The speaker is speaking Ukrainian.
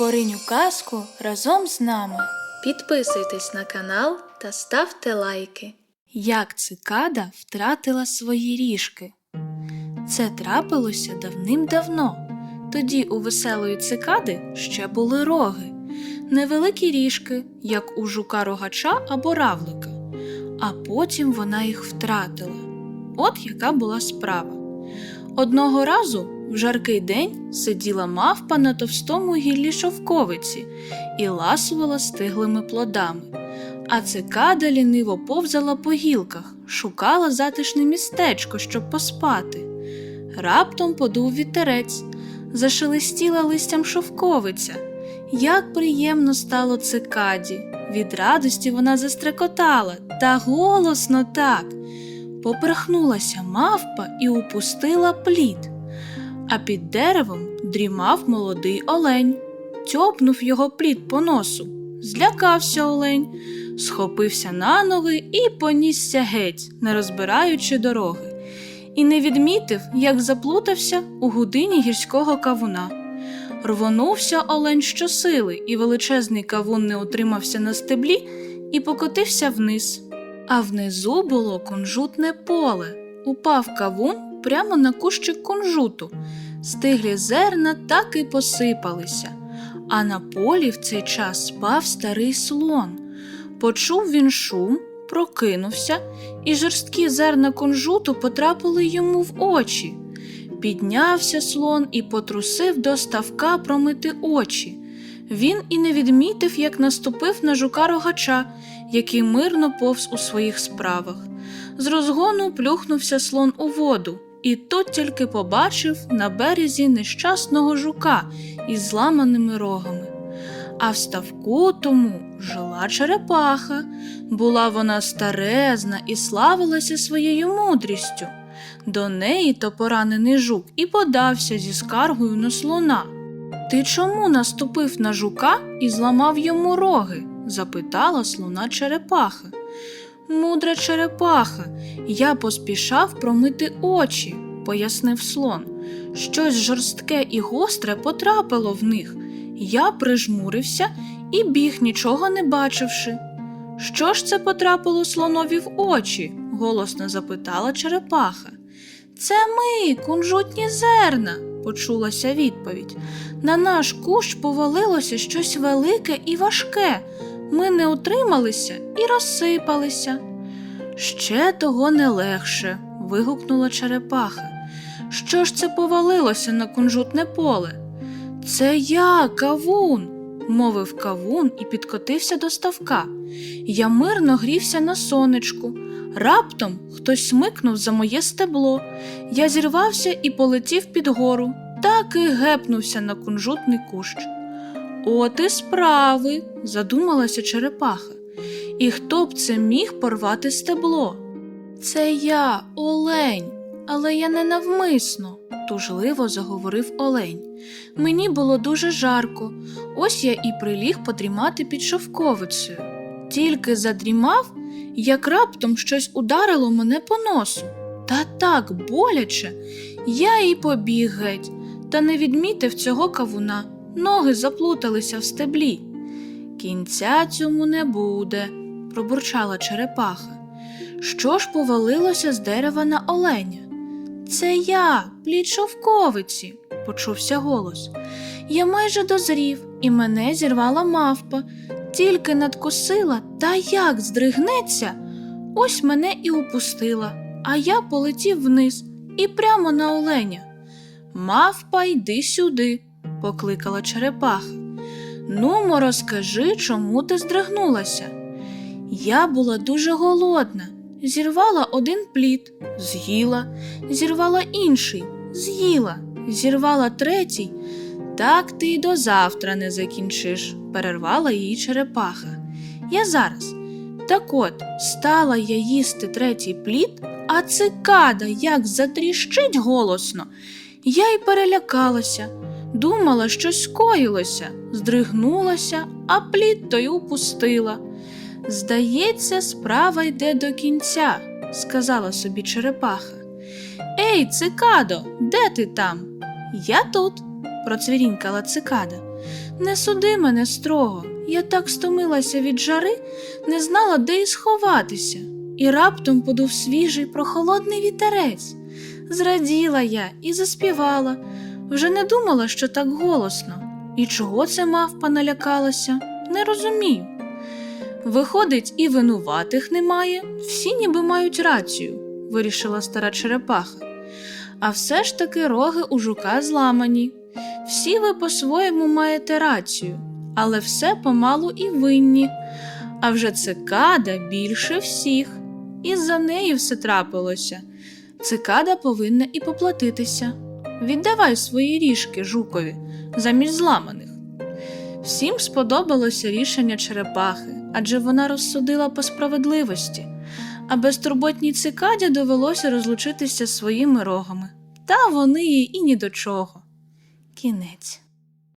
поринь у казку разом з нами. Підписуйтесь на канал та ставте лайки. Як цикада втратила свої ріжки. Це трапилося давним-давно. Тоді у веселої цикади ще були роги, невеликі ріжки, як у жука рогача або равлика, а потім вона їх втратила. От яка була справа. Одного разу в жаркий день сиділа мавпа на товстому гіллі шовковиці і ласувала стиглими плодами. А цикада ліниво повзала по гілках, шукала затишне містечко, щоб поспати. Раптом подув вітерець, зашелестіла листям шовковиця. Як приємно стало цикаді. Від радості вона застрекотала та голосно так. Поперхнулася мавпа і упустила плід. А під деревом дрімав молодий олень. Тьопнув його плід по носу. Злякався олень, схопився на ноги і понісся геть, не розбираючи дороги, і не відмітив, як заплутався у гудині гірського кавуна. Рвонувся олень щосили, і величезний кавун не утримався на стеблі і покотився вниз. А внизу було кунжутне поле. Упав кавун прямо на кущик кунжуту. Стиглі зерна так і посипалися. А на полі в цей час спав старий слон. Почув він шум, прокинувся, і жорсткі зерна кунжуту потрапили йому в очі. Піднявся слон і потрусив до ставка промити очі. Він і не відмітив, як наступив на жука рогача, який мирно повз у своїх справах. З розгону плюхнувся слон у воду, і тут тільки побачив на березі нещасного жука із зламаними рогами. А в ставку тому жила черепаха. Була вона старезна і славилася своєю мудрістю. До неї то поранений жук і подався зі скаргою на слона. Ти чому наступив на жука і зламав йому роги? запитала слона черепаха. Мудра черепаха, я поспішав промити очі, пояснив слон. Щось жорстке і гостре потрапило в них. Я прижмурився і біг, нічого не бачивши. Що ж це потрапило слонові в очі? голосно запитала черепаха. Це ми, кунжутні зерна, почулася відповідь. На наш кущ повалилося щось велике і важке. Ми не утрималися і розсипалися. Ще того не легше, вигукнула черепаха. Що ж це повалилося на кунжутне поле? Це я, кавун, мовив кавун і підкотився до ставка. Я мирно грівся на сонечку. Раптом хтось смикнув за моє стебло. Я зірвався і полетів під гору, так і гепнувся на кунжутний кущ. От і справи, задумалася черепаха. І хто б це міг порвати стебло? Це я, олень, але я не навмисно, тужливо заговорив олень. Мені було дуже жарко, ось я і приліг подрімати під шовковицею. Тільки задрімав, як раптом щось ударило мене по носу. Та так боляче, я і побіг геть, та не відмітив цього кавуна. Ноги заплуталися в стеблі. Кінця цьому не буде, пробурчала черепаха. Що ж повалилося з дерева на оленя? Це я, плід шовковиці, почувся голос. Я майже дозрів, і мене зірвала мавпа, тільки надкусила, та як здригнеться, ось мене і упустила, а я полетів вниз і прямо на оленя. Мавпа, йди сюди, покликала черепаха. Нумо, розкажи, чому ти здригнулася. Я була дуже голодна, зірвала один плід, з'їла, зірвала інший, з'їла, зірвала третій. Так ти й до завтра не закінчиш, перервала її черепаха. Я зараз. Так от, стала я їсти третій плід, а цикада як затріщить голосно. Я й перелякалася, думала, щось скоїлося, здригнулася, а плід той упустила. Здається, справа йде до кінця, сказала собі черепаха. Ей, цикадо, де ти там? Я тут, процвірінькала цикада. Не суди мене строго. Я так стомилася від жари, не знала, де й сховатися, і раптом подув свіжий прохолодний вітерець. Зраділа я і заспівала. Вже не думала, що так голосно. І чого це мавпа налякалася? Не розумію. Виходить, і винуватих немає, всі ніби мають рацію, вирішила стара черепаха. А все ж таки роги у жука зламані. Всі ви по-своєму маєте рацію, але все помалу і винні. А вже цикада більше всіх, і за нею все трапилося. Цикада повинна і поплатитися. Віддавай свої ріжки жукові замість зламаних. Всім сподобалося рішення черепахи, адже вона розсудила по справедливості, а безтурботній цикаді довелося розлучитися своїми рогами. Та вони їй і ні до чого. Кінець.